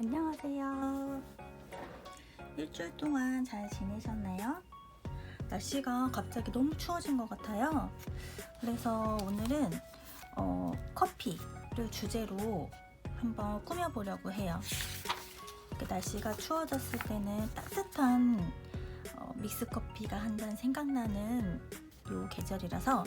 안녕하세요. 일주일 동안 잘 지내셨나요? 날씨가 갑자기 너무 추워진 것 같아요. 그래서 오늘은 어, 커피를 주제로 한번 꾸며보려고 해요. 날씨가 추워졌을 때는 따뜻한 어, 믹스 커피가 한 잔 생각나는 요 계절이라서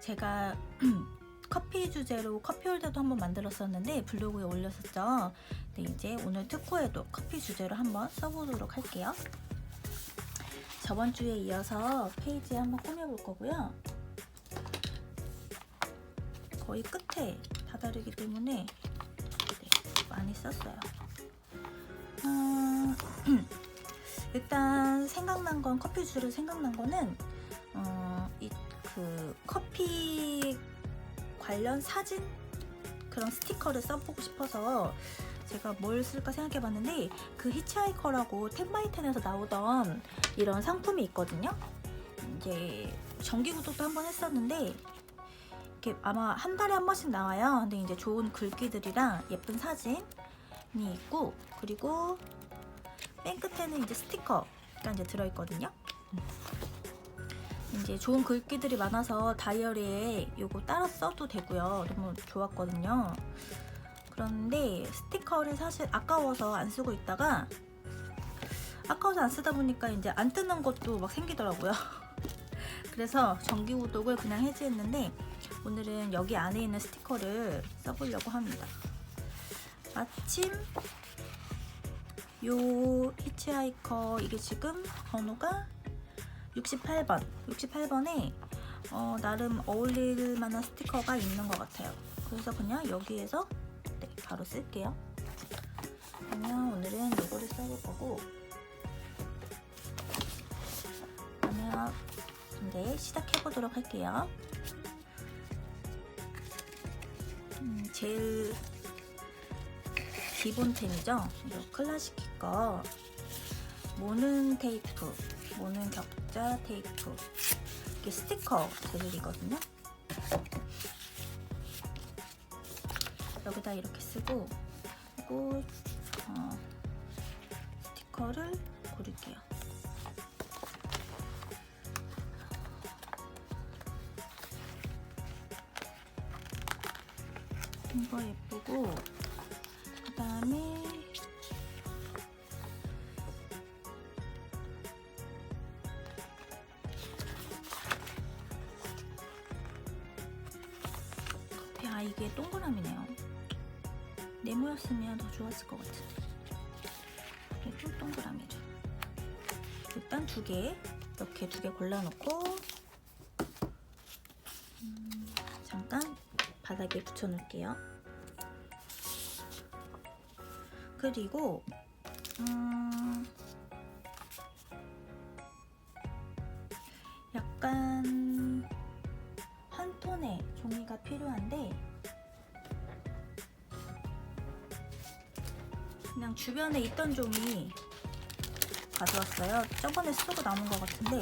제가 커피 주제로 커피 홀더도 한번 만들었었는데 블로그에 올렸었죠. 근데 이제 오늘 특호에도 커피 주제로 한번 써보도록 할게요. 저번 주에 이어서 페이지 한번 꾸며볼 거고요. 거의 끝에 다다르기 때문에 네, 많이 썼어요. 음, 일단 생각난 건 커피 주제로 생각난 거는 어, 이 그 커피 관련 사진 그런 스티커를 써보고 싶어서 제가 뭘 쓸까 생각해 봤는데 그 히치하이커라고 텐바이텐에서 나오던 이런 상품이 있거든요. 이제 정기구독도 한 번 했었는데 이렇게 아마 한 달에 한 번씩 나와요. 근데 이제 좋은 글귀들이랑 예쁜 사진이 있고 그리고 맨 끝에는 이제 스티커가 이제 들어있거든요. 이제 좋은 글귀들이 많아서 다이어리에 요거 따라 써도 되고요. 너무 좋았거든요. 그런데 스티커를 사실 아까워서 안 쓰고 있다가 아까워서 안 쓰다 보니까 이제 안 뜨는 것도 막 생기더라고요. 그래서 정기 구독을 그냥 해지했는데 오늘은 여기 안에 있는 스티커를 써보려고 합니다. 마침 요 히치하이커 이게 지금 번호가 68번. 68번에 어, 나름 어울릴 만한 스티커가 있는 것 같아요. 그래서 그냥 여기에서 네, 바로 쓸게요. 그러면 오늘은 요거를 써볼 거고 그러면 이제 시작해 보도록 할게요. 음, 제일 기본템이죠? 클라시키 거. 모는 테이프 모는 격자 테이프 이게 스티커 재질이거든요. 여기다 이렇게 쓰고 그리고 어, 스티커를 고를게요. 이거 예쁘고 그 다음에 이게 동그라미네요. 네모였으면 더 좋았을 것 같은데. 그래도 동그라미를 일단 두 개 이렇게 두 개 골라놓고 음, 잠깐 바닥에 붙여놓을게요. 그리고 음, 약간 한 톤의 종이가 필요한데 그냥 주변에 있던 종이 가져왔어요. 저번에 쓰고 남은 것 같은데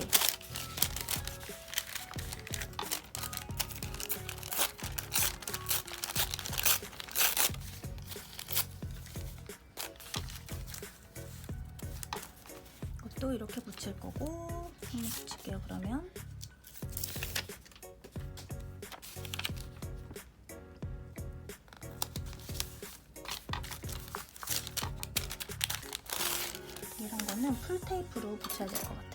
이것도 이렇게 붙일 거고 붙일게요 그러면 테이프로 붙여야 될 것 같아요.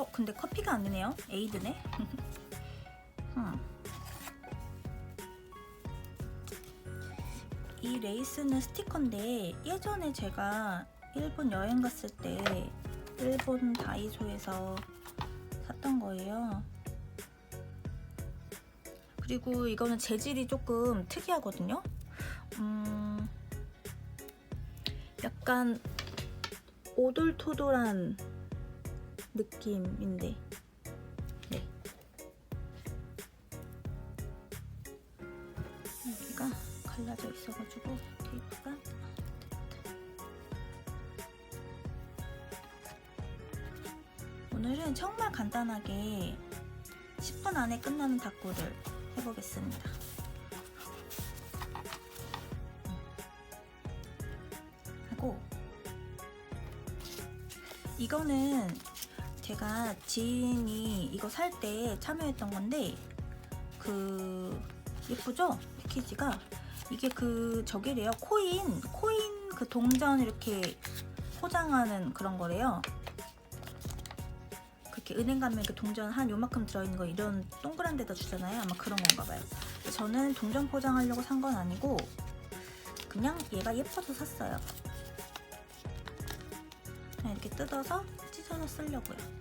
어 근데 커피가 안 되네요 에이드네 음. 이 레이스는 스티커인데 예전에 제가 일본 여행 갔을 때 일본 다이소에서 샀던 거예요 그리고 이거는 재질이 조금 특이하거든요. 음, 약간 오돌토돌한 느낌인데. 네. 여기가 갈라져 있어가지고 테이프가 오늘은 정말 간단하게 10분 안에 끝나는 탁구를 해보겠습니다. 하고 이거는 제가 지인이 이거 살 때 참여했던 건데 그 예쁘죠? 패키지가 이게 그 저기래요 코인 코인 그 동전 이렇게 포장하는 그런 거래요. 그렇게 은행 가면 이렇게 동전 한 요만큼 들어있는 거 이런 동그란 데다 주잖아요. 아마 그런 건가 봐요. 저는 동전 포장하려고 산 건 아니고 그냥 얘가 예뻐서 샀어요. 그냥 이렇게 뜯어서 찢어서 쓰려고요.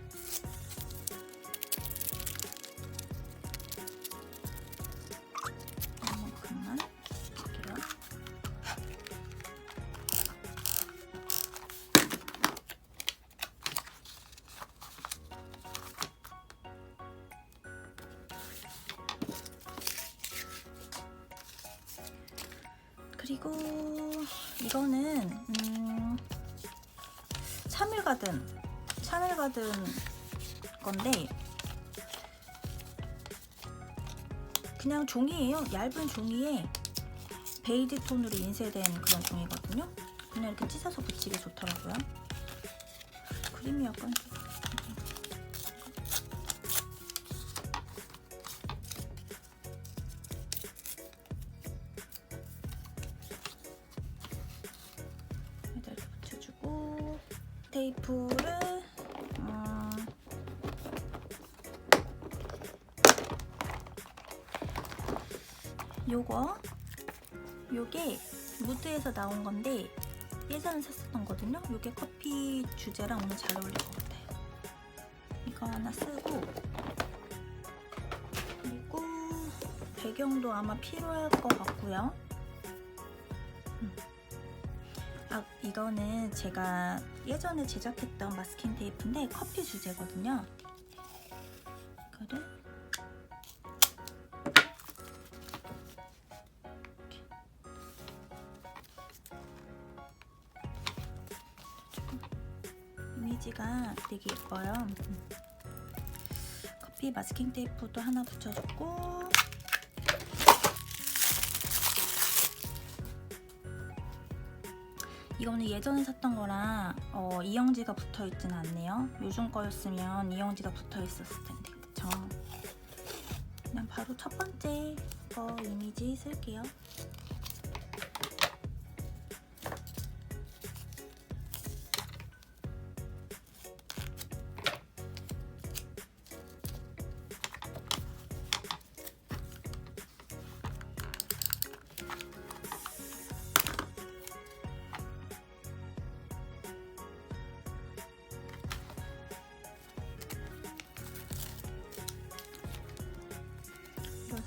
그리고 이거는 음, 참을 가든 참을 가든 건데 그냥 종이에요. 얇은 종이에 베이지 톤으로 인쇄된 그런 종이거든요. 그냥 이렇게 찢어서 붙이기 좋더라고요. 그림이 약간 요거 요게 무드에서 나온 건데 예전에 샀었던 거든요. 요게 커피 주제랑 오늘 잘 어울릴 것 같아요. 이거 하나 쓰고 그리고 배경도 아마 필요할 것 같고요. 음. 아 이거는 제가 예전에 제작했던 마스킹 테이프인데 커피 주제거든요. 이거를 이미지가 되게 예뻐요. 음. 커피 마스킹 테이프도 하나 붙여줬고 이거는 예전에 샀던 거랑 어, 이영지가 붙어 있진 않네요. 요즘 거였으면 이영지가 붙어 있었을 텐데, 그쵸? 그냥 바로 첫 번째 거 이미지 쓸게요.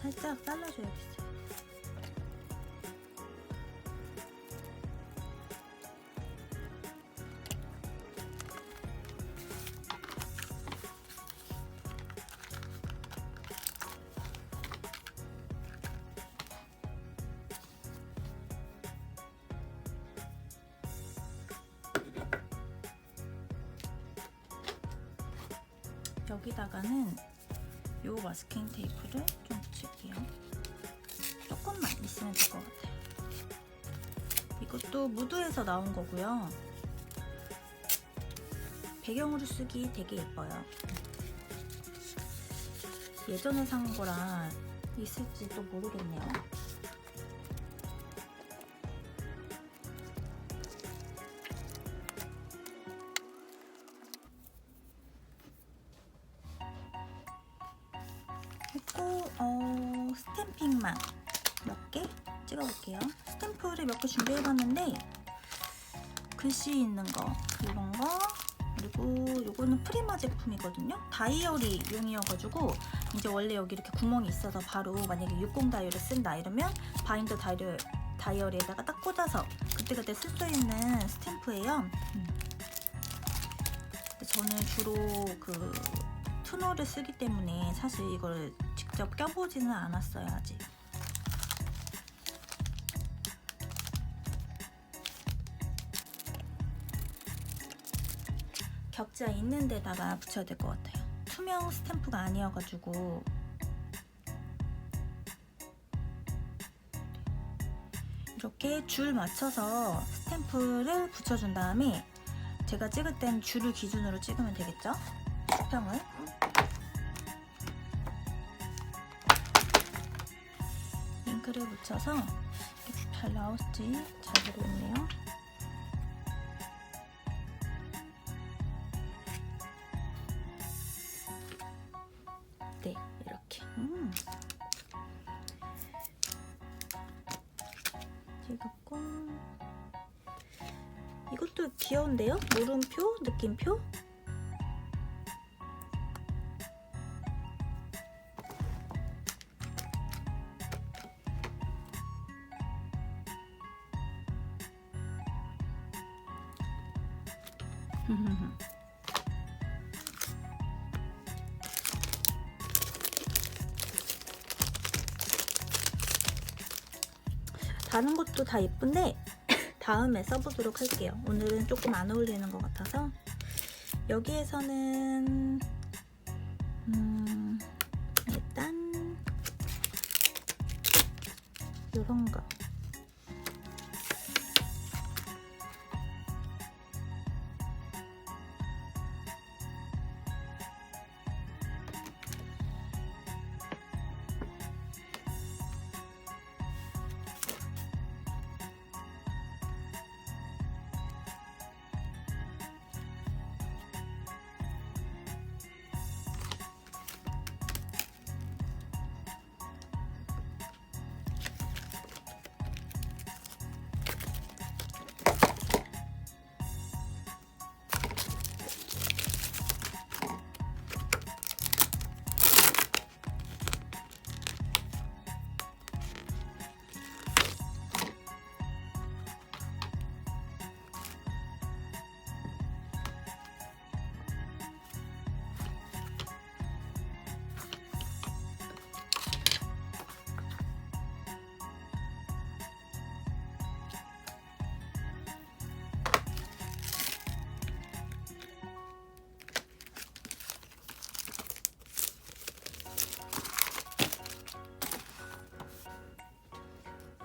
살짝 잘라줘야겠어요. 여기다가는 요 마스킹 테이프를 좀 붙일게요. 조금만 있으면 될 것 같아요. 이것도 무드에서 나온 거고요. 배경으로 쓰기 되게 예뻐요. 예전에 산 거라 있을지도 모르겠네요. 글씨 있는 거 이런 거 그리고 요거는 프리마 제품이거든요. 다이어리용이어가지고 이제 원래 여기 이렇게 구멍이 있어서 바로 만약에 60 다이어리 쓴다 이러면 바인더 다이어, 다이어리에다가 딱 꽂아서 그때그때 쓸 수 있는 스탬프예요. 저는 주로 그 투노를 쓰기 때문에 사실 이걸 직접 껴보지는 않았어요 아직. 격자 있는 데다가 붙여야 될 것 같아요. 투명 스탬프가 아니어가지고 이렇게 줄 맞춰서 스탬프를 붙여준 다음에 제가 찍을 땐 줄을 기준으로 찍으면 되겠죠? 수평을 잉크를 묻혀서 이렇게 잘 나올지 잘 모르겠네요. 귀여운데요? 물음표, 느낌표? 다른 것도 다 예쁜데 다음에 써보도록 할게요. 오늘은 조금 안 어울리는 것 같아서 여기에서는 음, 일단 이런 거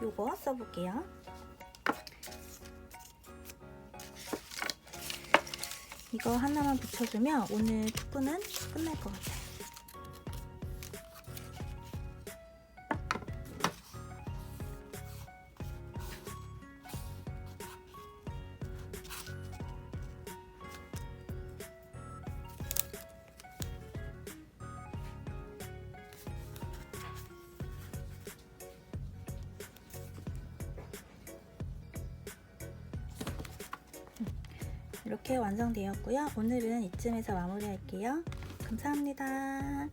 요거 써볼게요. 이거 하나만 붙여주면 오늘 축구는 끝날 것 같아요. 이렇게 완성되었고요. 오늘은 이쯤에서 마무리할게요. 감사합니다.